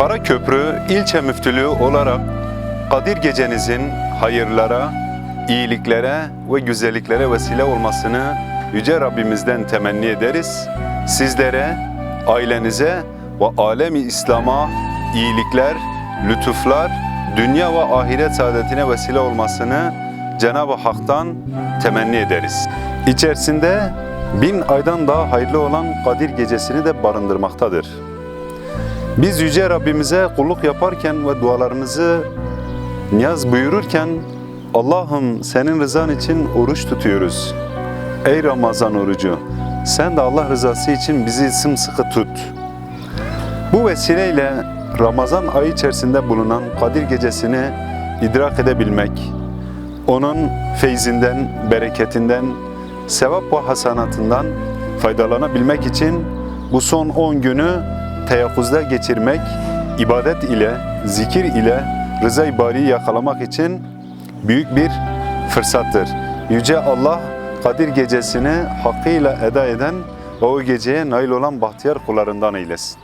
Karaköprü ilçe müftülüğü olarak Kadir Gecenizin hayırlara, iyiliklere ve güzelliklere vesile olmasını Yüce Rabbimizden temenni ederiz. Sizlere, ailenize ve alemi İslam'a iyilikler, lütuflar, dünya ve ahiret saadetine vesile olmasını Cenab-ı Hak'tan temenni ederiz. İçerisinde bin aydan daha hayırlı olan Kadir Gecesini de barındırmaktadır. Biz Yüce Rabbimize kulluk yaparken ve dualarımızı niyaz buyururken Allah'ım senin rızan için oruç tutuyoruz. Ey Ramazan orucu sen de Allah rızası için bizi sımsıkı tut. Bu vesileyle Ramazan ayı içerisinde bulunan Kadir Gecesini idrak edebilmek, onun feyzinden, bereketinden, sevap ve hasanatından faydalanabilmek için bu son 10 günü teyakkuzda geçirmek, ibadet ile, zikir ile rıza-i bariyi yakalamak için büyük bir fırsattır. Yüce Allah Kadir gecesini hakkıyla eda eden ve o geceye nail olan bahtiyar kullarından eylesin.